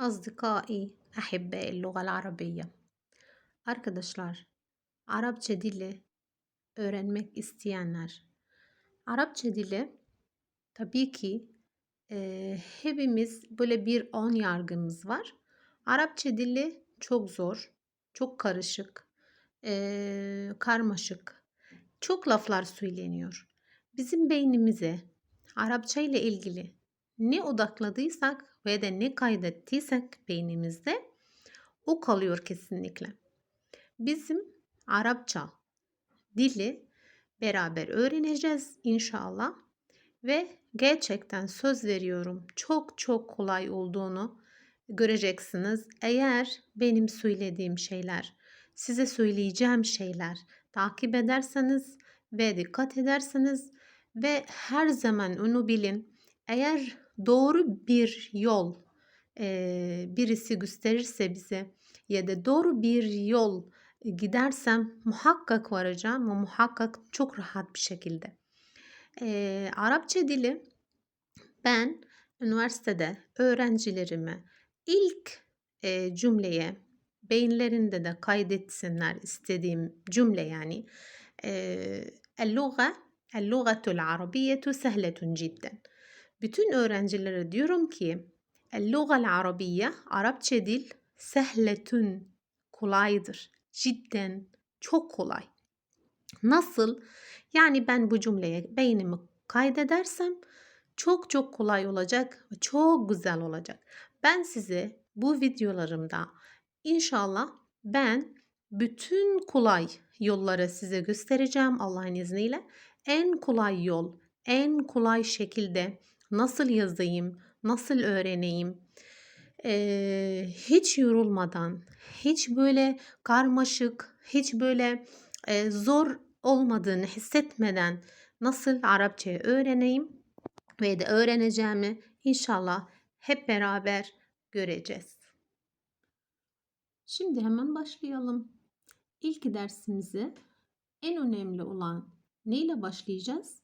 Asdikai, ahibbai lugal arabiye. Arkadaşlar, Arapça dili öğrenmek isteyenler. Arapça dili tabii ki e, hepimiz böyle bir on yargımız var. Arapça dili çok zor, çok karışık, e, karmaşık. Çok laflar söyleniyor. Bizim beynimize Arapça ile ilgili ne odakladıysak ve de ne kaydettiysek beynimizde o kalıyor kesinlikle. Bizim Arapça dili beraber öğreneceğiz inşallah ve gerçekten söz veriyorum çok çok kolay olduğunu göreceksiniz. Eğer benim söylediğim şeyler, size söyleyeceğim şeyler takip ederseniz ve dikkat ederseniz ve her zaman onu bilin. Eğer doğru bir yol eee, birisi gösterirse bize ya da doğru bir yol gidersem muhakkak varacağım ve muhakkak çok rahat bir şekilde. Eee, Arapça dili ben üniversitede öğrencilerime ilk eee, cümleye beyinlerinde de kaydetsinler istediğim cümle yani eee اللغة اللغة العربية سهلة جدا. bütün öğrencilere diyorum ki El-Lugal Arabiye, Arapça dil sehletün, kolaydır. Cidden çok kolay. Nasıl? Yani ben bu cümleye beynimi kaydedersem çok çok kolay olacak ve çok güzel olacak. Ben size bu videolarımda inşallah ben bütün kolay yolları size göstereceğim Allah'ın izniyle. En kolay yol, en kolay şekilde nasıl yazayım, nasıl öğreneyim, eee, hiç yorulmadan, hiç böyle karmaşık, hiç böyle eee, zor olmadığını hissetmeden nasıl Arapçayı öğreneyim ve de öğreneceğimi inşallah hep beraber göreceğiz. Şimdi hemen başlayalım. İlk dersimizi en önemli olan neyle başlayacağız?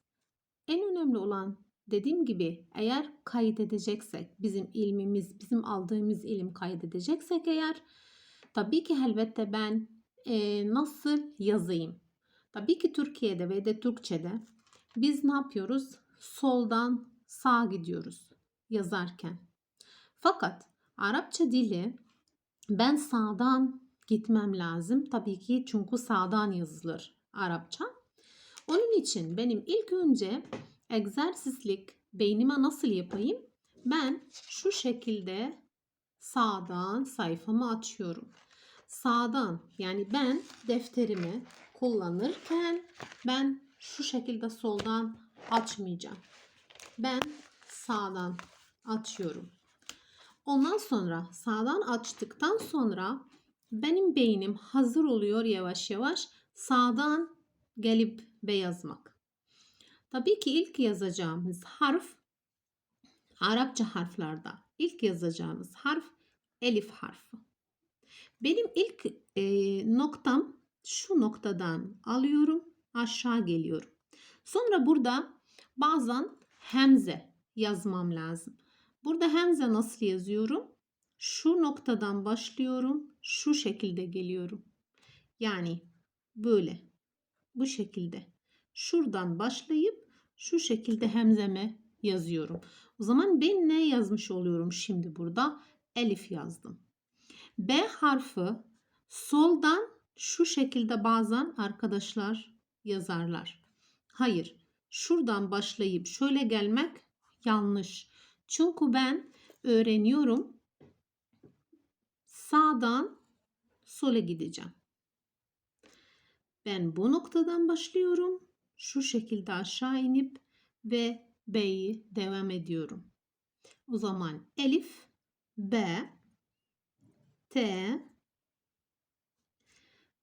En önemli olan dediğim gibi eğer kaydedeceksek bizim ilmimiz, bizim aldığımız ilim kaydedeceksek eğer tabii ki elbette ben e, nasıl yazayım? Tabii ki Türkiye'de ve de Türkçe'de biz ne yapıyoruz? Soldan sağa gidiyoruz yazarken. Fakat Arapça dili ben sağdan gitmem lazım. Tabii ki çünkü sağdan yazılır Arapça. Onun için benim ilk önce egzersizlik beynime nasıl yapayım? Ben şu şekilde sağdan sayfamı açıyorum. Sağdan yani ben defterimi kullanırken ben şu şekilde soldan açmayacağım. Ben sağdan açıyorum. Ondan sonra sağdan açtıktan sonra benim beynim hazır oluyor yavaş yavaş sağdan gelip ve yazmak. Tabii ki ilk yazacağımız harf Arapça harflarda ilk yazacağımız harf elif harfi. Benim ilk e, noktam şu noktadan alıyorum aşağı geliyorum. Sonra burada bazen hemze yazmam lazım. Burada hemze nasıl yazıyorum? Şu noktadan başlıyorum, şu şekilde geliyorum. Yani böyle, bu şekilde. Şuradan başlayıp şu şekilde hemzeme yazıyorum. O zaman ben ne yazmış oluyorum şimdi burada? Elif yazdım. B harfi soldan şu şekilde bazen arkadaşlar yazarlar. Hayır. Şuradan başlayıp şöyle gelmek yanlış. Çünkü ben öğreniyorum. Sağdan sola gideceğim. Ben bu noktadan başlıyorum. Şu şekilde aşağı inip ve B'yi devam ediyorum. O zaman Elif, B, T,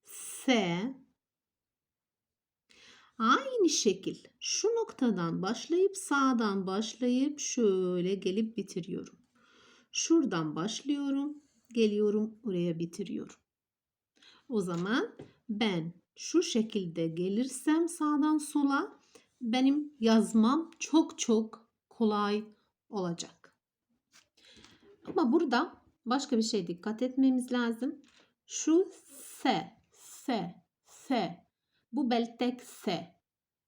S, Aynı şekil şu noktadan başlayıp sağdan başlayıp şöyle gelip bitiriyorum. Şuradan başlıyorum, geliyorum oraya bitiriyorum. O zaman ben şu şekilde gelirsem sağdan sola benim yazmam çok çok kolay olacak. Ama burada başka bir şey dikkat etmemiz lazım. Şu se, se, se. Bu beltek se,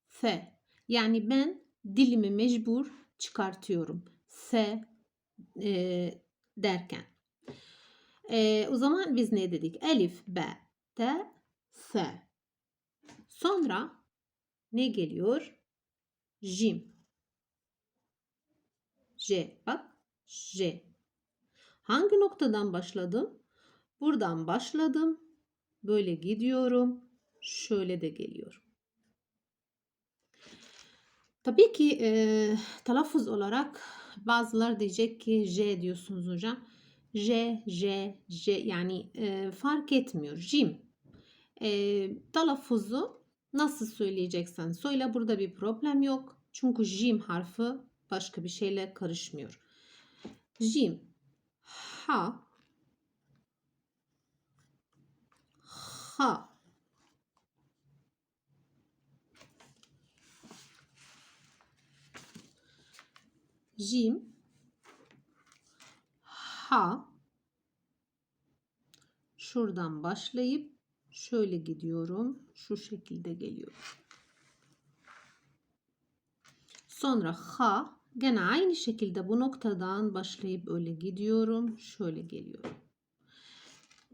se. Yani ben dilimi mecbur çıkartıyorum. Se e, derken. E, o zaman biz ne dedik? Elif, B, T, S. Sonra ne geliyor? Jim. J. Bak. J. Hangi noktadan başladım? Buradan başladım. Böyle gidiyorum. Şöyle de geliyorum. Tabii ki e, telaffuz olarak bazılar diyecek ki J diyorsunuz hocam. J, J, J yani e, fark etmiyor. Jim. E, telaffuzu nasıl söyleyeceksen söyle burada bir problem yok. Çünkü jim harfi başka bir şeyle karışmıyor. Jim, ha, ha. Jim, ha. Şuradan başlayıp şöyle gidiyorum. Şu şekilde geliyorum. Sonra ha gene aynı şekilde bu noktadan başlayıp öyle gidiyorum. Şöyle geliyorum.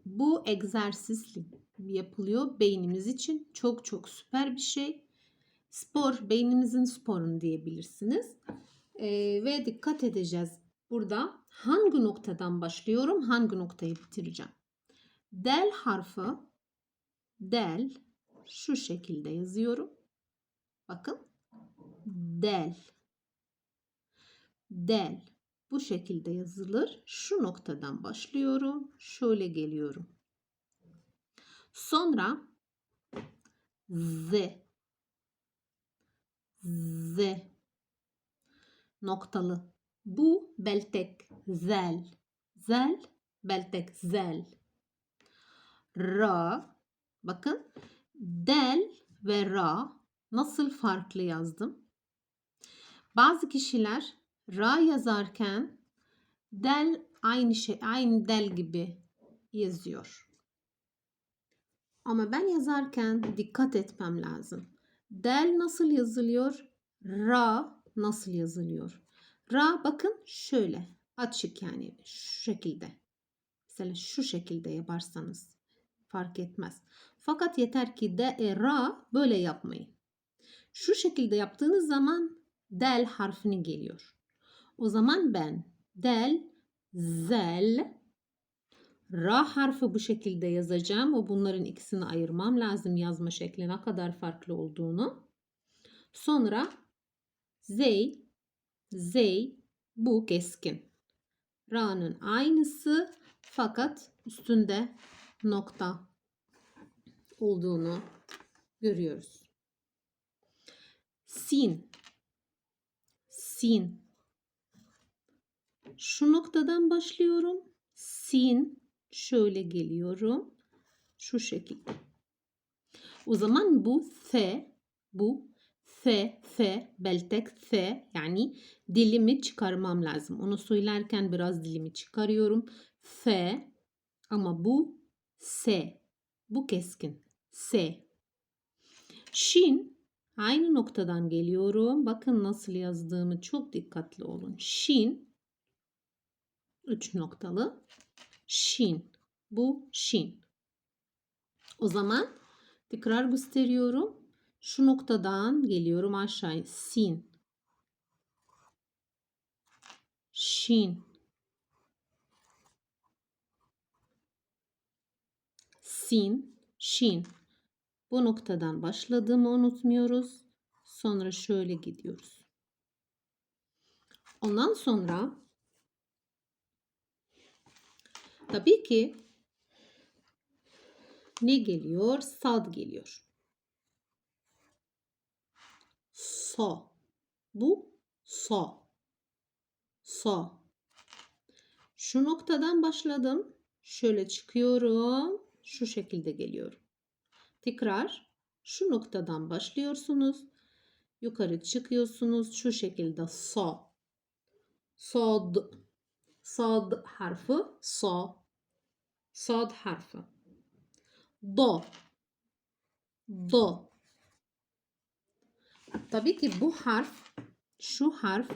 Bu egzersiz yapılıyor beynimiz için. Çok çok süper bir şey. Spor, beynimizin sporunu diyebilirsiniz. Ee, ve dikkat edeceğiz. Burada hangi noktadan başlıyorum, hangi noktayı bitireceğim. Del harfi, del şu şekilde yazıyorum. Bakın. Del. Del. Bu şekilde yazılır. Şu noktadan başlıyorum. Şöyle geliyorum. Sonra Z. Z. Noktalı. Bu beltek. Zel. Zel. Beltek. Zel. Ra. Bakın. Del ve ra nasıl farklı yazdım? Bazı kişiler ra yazarken del aynı şey aynı del gibi yazıyor. Ama ben yazarken dikkat etmem lazım. Del nasıl yazılıyor? Ra nasıl yazılıyor? Ra bakın şöyle açık yani şu şekilde. Mesela şu şekilde yaparsanız fark etmez. Fakat yeter ki de e, ra böyle yapmayın. Şu şekilde yaptığınız zaman del harfini geliyor. O zaman ben del, zel, ra harfi bu şekilde yazacağım. O bunların ikisini ayırmam lazım yazma şekli ne kadar farklı olduğunu. Sonra zey, zey bu keskin. Ra'nın aynısı fakat üstünde nokta olduğunu görüyoruz. Sin. Sin. Şu noktadan başlıyorum. Sin. Şöyle geliyorum. Şu şekilde. O zaman bu f, bu f, f, beltek f yani dilimi çıkarmam lazım. Onu söylerken biraz dilimi çıkarıyorum. F ama bu s. Bu keskin. S. Şin aynı noktadan geliyorum. Bakın nasıl yazdığımı çok dikkatli olun. Şin üç noktalı. Şin. Bu şin. O zaman tekrar gösteriyorum. Şu noktadan geliyorum aşağı. Sin. Şin. Sin. Şin. Bu noktadan başladığımı unutmuyoruz. Sonra şöyle gidiyoruz. Ondan sonra tabii ki ne geliyor? Sad geliyor. So. Bu so. So. Şu noktadan başladım. Şöyle çıkıyorum. Şu şekilde geliyorum. Tekrar şu noktadan başlıyorsunuz. Yukarı çıkıyorsunuz. Şu şekilde so. Sod. Sad harfi sa. Sad harfi. Do. Do. Tabii ki bu harf, şu harf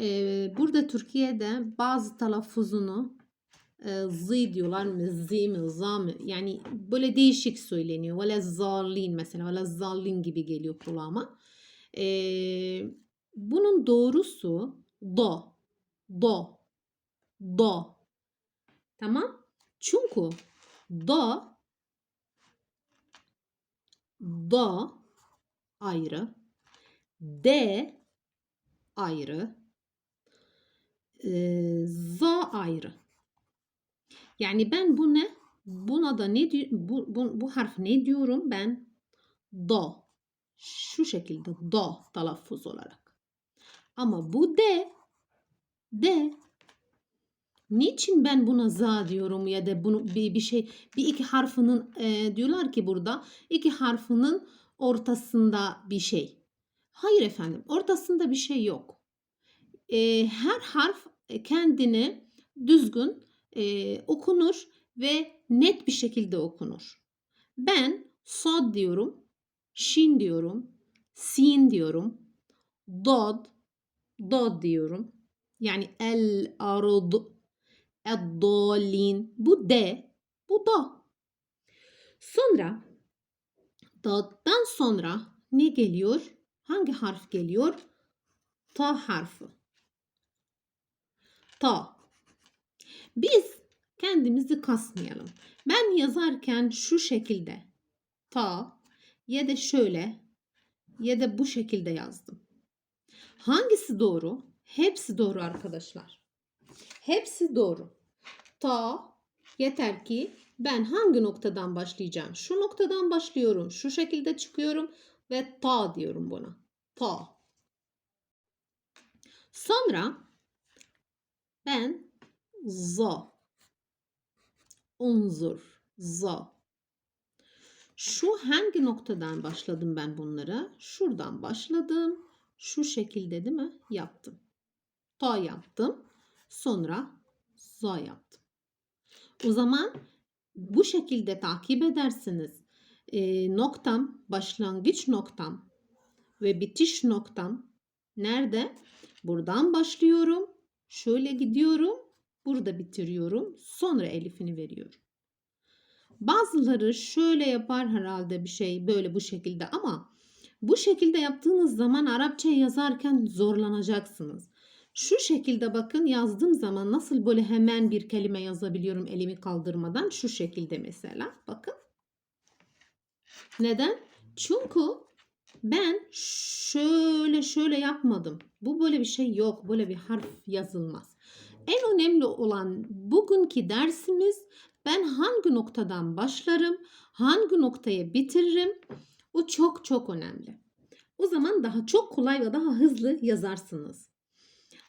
e, burada Türkiye'de bazı telaffuzunu e, zı diyorlar mı, zi mi, za mı? Yani böyle değişik söyleniyor. Vele zallin mesela, vele zallin gibi geliyor kulağıma. E, bunun doğrusu do, do, do. Tamam? Çünkü do, do ayrı, d ayrı, e, za ayrı. Yani ben bu ne? Buna da ne bu, bu, bu harf ne diyorum ben? Do. Şu şekilde do telaffuz olarak. Ama bu de de niçin ben buna za diyorum ya da bunu bir, bir şey bir iki harfinin e, diyorlar ki burada iki harfinin ortasında bir şey. Hayır efendim ortasında bir şey yok. E, her harf kendini düzgün e, okunur ve net bir şekilde okunur. Ben sod diyorum, şin diyorum, sin diyorum, dod, dod diyorum. Yani el arud, eddolin. Bu de, bu do. Sonra doddan sonra ne geliyor? Hangi harf geliyor? Ta harfi. Ta. Biz kendimizi kasmayalım. Ben yazarken şu şekilde ta ya da şöyle ya da bu şekilde yazdım. Hangisi doğru? Hepsi doğru arkadaşlar. Hepsi doğru. Ta yeter ki ben hangi noktadan başlayacağım? Şu noktadan başlıyorum. Şu şekilde çıkıyorum ve ta diyorum buna. Ta. Sonra ben za unzur za şu hangi noktadan başladım ben bunlara? Şuradan başladım. Şu şekilde değil mi? Yaptım. Ta yaptım. Sonra za yaptım. O zaman bu şekilde takip edersiniz. E, noktam, başlangıç noktam ve bitiş noktam nerede? Buradan başlıyorum. Şöyle gidiyorum. Burada bitiriyorum. Sonra elifini veriyorum. Bazıları şöyle yapar herhalde bir şey böyle bu şekilde ama bu şekilde yaptığınız zaman Arapça yazarken zorlanacaksınız. Şu şekilde bakın yazdığım zaman nasıl böyle hemen bir kelime yazabiliyorum elimi kaldırmadan şu şekilde mesela bakın. Neden? Çünkü ben şöyle şöyle yapmadım. Bu böyle bir şey yok. Böyle bir harf yazılmaz. En önemli olan bugünkü dersimiz ben hangi noktadan başlarım, hangi noktaya bitiririm. O çok çok önemli. O zaman daha çok kolay ve daha hızlı yazarsınız.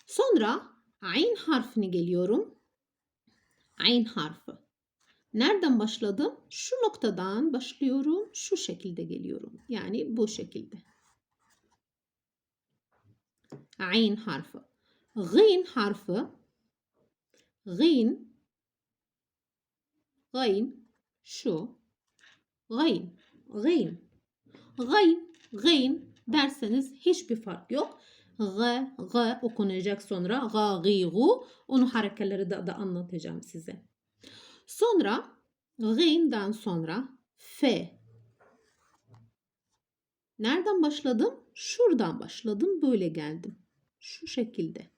Sonra ayn harfine geliyorum. Ayn harfi. Nereden başladım? Şu noktadan başlıyorum. Şu şekilde geliyorum. Yani bu şekilde. Ayn harfi. Gyn harfi. Gyn. Gyn. Şu. Gyn. Gyn. Gyn. Gyn derseniz hiçbir fark yok. G, G okunacak sonra. G, G, Gu. Onun hareketleri de, de anlatacağım size. Sonra G'den sonra F. Nereden başladım? Şuradan başladım. Böyle geldim. Şu şekilde.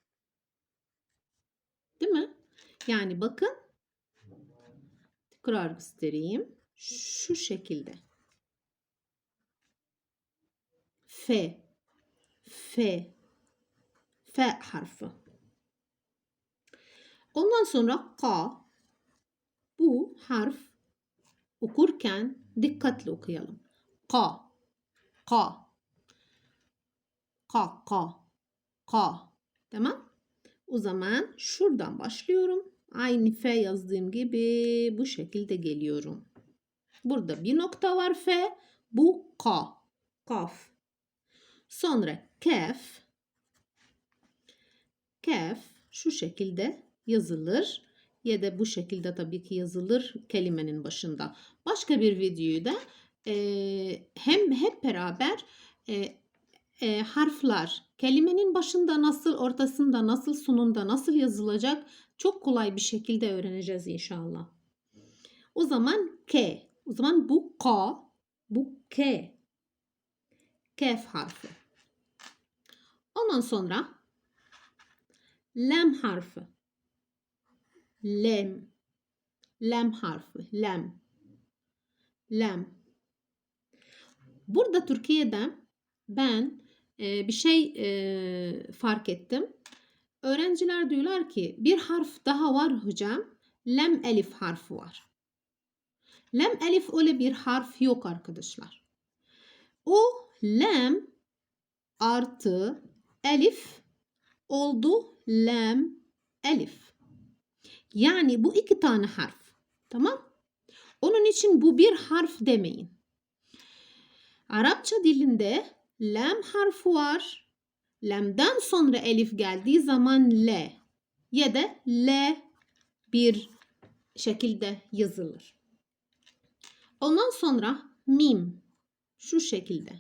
Değil mi? Yani bakın. Tekrar göstereyim. Şu şekilde. F. F. F harfi. Ondan sonra K. Bu harf okurken dikkatli okuyalım. K. K. K. K. K. Tamam. O zaman şuradan başlıyorum. Aynı F yazdığım gibi bu şekilde geliyorum. Burada bir nokta var F. Bu K. Kaf. Sonra kef. Kef şu şekilde yazılır ya da bu şekilde tabii ki yazılır kelimenin başında. Başka bir videoyu da e, hem hep beraber e, e, harfler kelimenin başında nasıl, ortasında nasıl, sonunda nasıl yazılacak çok kolay bir şekilde öğreneceğiz inşallah. O zaman K. O zaman bu K, bu K. Kef harfi. Ondan sonra lem harfi. Lem. Lem harfi. Lem. Lem. Burada Türkiye'de ben e, bir şey e, fark ettim. Öğrenciler diyorlar ki bir harf daha var hocam. Lem elif harfi var. Lem elif öyle bir harf yok arkadaşlar. O lem artı elif oldu lem elif. Yani bu iki tane harf. Tamam? Onun için bu bir harf demeyin. Arapça dilinde lem harfi var. Lem'den sonra elif geldiği zaman L ya da L bir şekilde yazılır. Ondan sonra mim şu şekilde.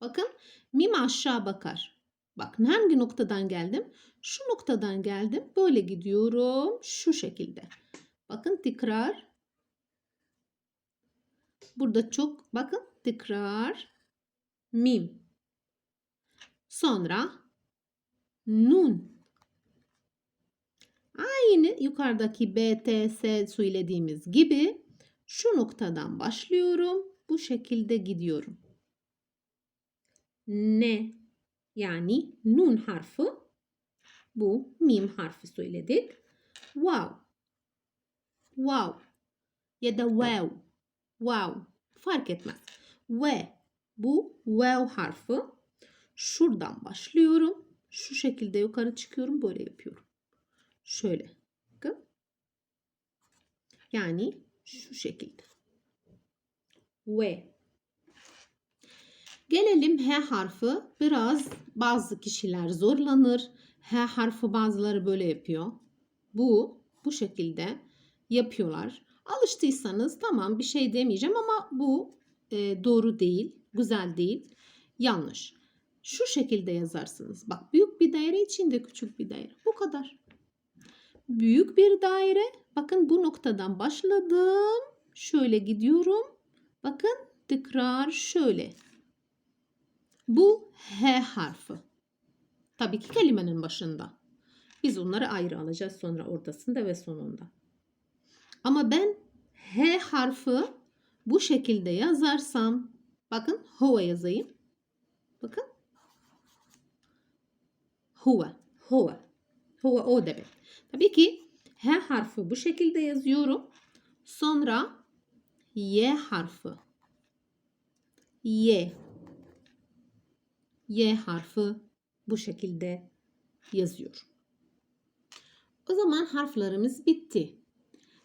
Bakın mim aşağı bakar. Bak hangi noktadan geldim? Şu noktadan geldim. Böyle gidiyorum. Şu şekilde. Bakın tekrar. Burada çok bakın tekrar mim. Sonra nun. Aynı yukarıdaki B, T, S söylediğimiz gibi şu noktadan başlıyorum. Bu şekilde gidiyorum. Ne yani nun harfi bu mim harfi söyledik. Wow. Wow. Ya da wow. Wow. Fark etmez. Ve bu wow harfi. Şuradan başlıyorum. Şu şekilde yukarı çıkıyorum. Böyle yapıyorum. Şöyle. Bakın. Yani şu şekilde. Ve. Gelelim H harfi. Biraz bazı kişiler zorlanır. H harfi bazıları böyle yapıyor. Bu bu şekilde yapıyorlar. Alıştıysanız tamam bir şey demeyeceğim ama bu e, doğru değil, güzel değil, yanlış. Şu şekilde yazarsınız. Bak büyük bir daire içinde küçük bir daire. Bu kadar. Büyük bir daire. Bakın bu noktadan başladım. Şöyle gidiyorum. Bakın tekrar şöyle. Bu H harfi. Tabii ki kelimenin başında. Biz onları ayrı alacağız sonra ortasında ve sonunda. Ama ben H harfi bu şekilde yazarsam bakın huve yazayım. Bakın. Huve. Huve. Huve o demek. Tabii ki H harfi bu şekilde yazıyorum. Sonra Y harfi. Y. Y harfi bu şekilde yazıyorum. O zaman harflerimiz bitti.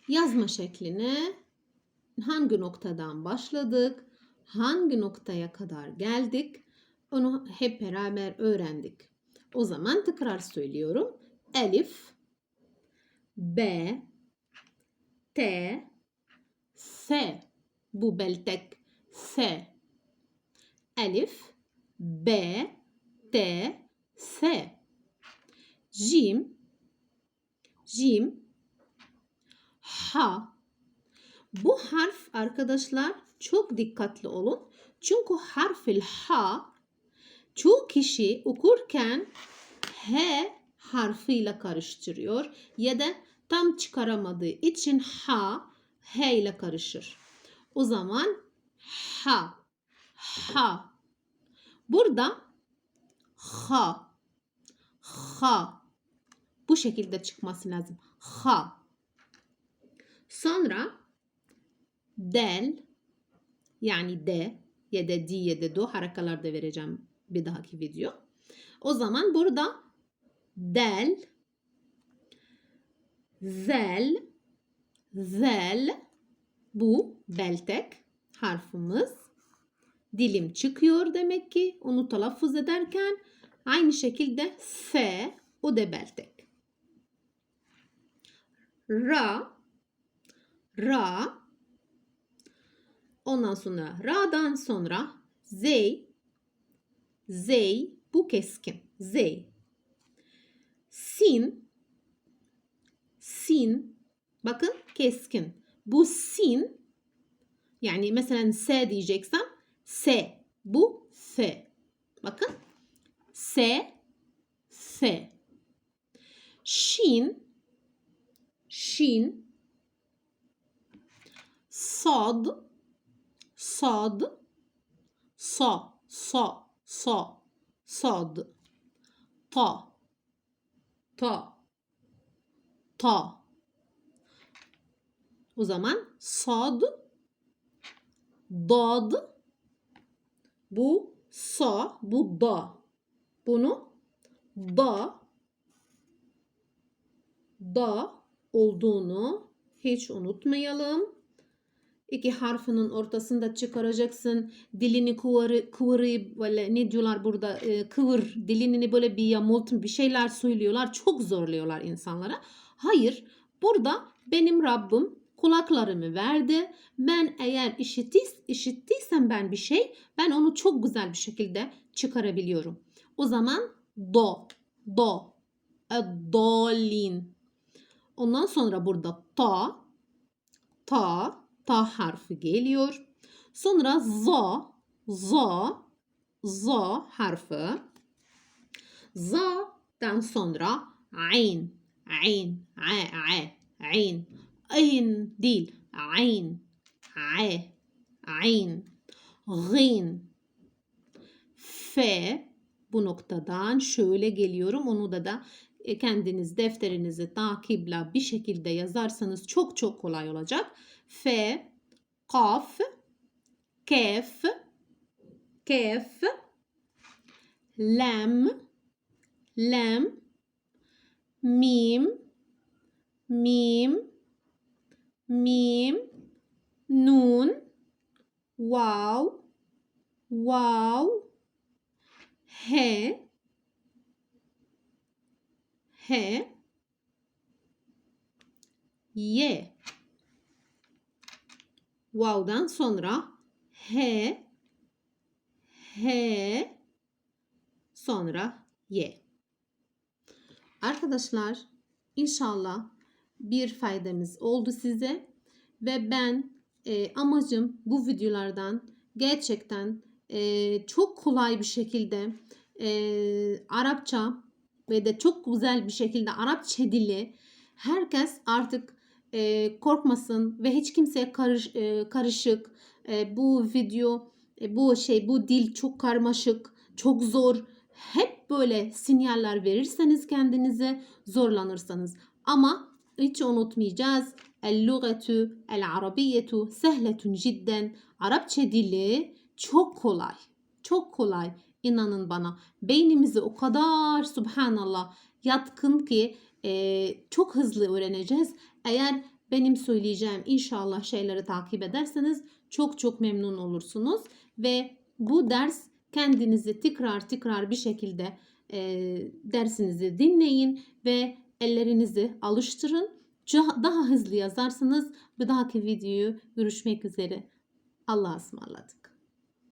Yazma şekline hangi noktadan başladık, hangi noktaya kadar geldik onu hep beraber öğrendik. O zaman tekrar söylüyorum. Elif, B, T, S. Bu beltek S. Elif, B, T, S. Jim, Jim, H. Bu harf arkadaşlar çok dikkatli olun. Çünkü harfil H çoğu kişi okurken H harfiyle karıştırıyor ya da tam çıkaramadığı için H H ile karışır. O zaman H H burada H H bu şekilde çıkması lazım. H Sonra del yani D ya da D ya da do harakalar da vereceğim bir dahaki video. O zaman burada del, zel, zel bu beltek harfimiz. Dilim çıkıyor demek ki onu telaffuz ederken aynı şekilde S o da beltek. Ra. Ra. Ondan sonra ra'dan sonra zey. Zey bu keskin. Zey. Sin. Sin. Bakın keskin. Bu sin yani mesela S diyeceksem S. Bu F. Bakın. S. F. Şin. Şin. Sad. Sad. Sa. Sa. Sa. Sad. Ta. Ta. Ta. O zaman sad dad bu sa bu da bunu da da olduğunu hiç unutmayalım. İki harfinin ortasında çıkaracaksın. Dilini kıvırı, kıvırıp böyle ne diyorlar burada e, kıvır dilini böyle bir yamult bir şeyler söylüyorlar. Çok zorluyorlar insanlara. Hayır burada benim Rabbim kulaklarımı verdi. Ben eğer işitiz, işittiysem ben bir şey ben onu çok güzel bir şekilde çıkarabiliyorum. O zaman do, do, e, dolin. Ondan sonra burada ta, ta, ta harfi geliyor. Sonra za, za, za harfi. Za'dan sonra ayn, ayn, a, a, ayn. Ayn değil, ayn, a, ayn. Gın. F bu noktadan şöyle geliyorum. Onu da da e, kendiniz defterinizi takiple bir şekilde yazarsanız çok çok kolay olacak. F, kaf, kef, kef, lem, lem, mim, mim, mim, nun, wow, wow, he, he, ye. Vow'dan sonra he, he, sonra ye. Arkadaşlar inşallah bir faydamız oldu size ve ben e, amacım bu videolardan gerçekten e, çok kolay bir şekilde e, Arapça ve de çok güzel bir şekilde Arapça dili herkes artık e, korkmasın ve hiç kimseye karış, e, karışık. E, bu video e, bu şey bu dil çok karmaşık çok zor. Hep böyle sinyaller verirseniz kendinize zorlanırsanız. Ama hiç unutmayacağız. El-lugatü el-arabiyetu sehletun cidden Arapça dili çok kolay çok kolay. İnanın bana beynimizi o kadar subhanallah yatkın ki e, çok hızlı öğreneceğiz. Eğer benim söyleyeceğim inşallah şeyleri takip ederseniz çok çok memnun olursunuz ve bu ders kendinizi tekrar tekrar bir şekilde e, dersinizi dinleyin ve ellerinizi alıştırın. Daha hızlı yazarsanız bir dahaki videoyu görüşmek üzere. Allah'a ısmarladık.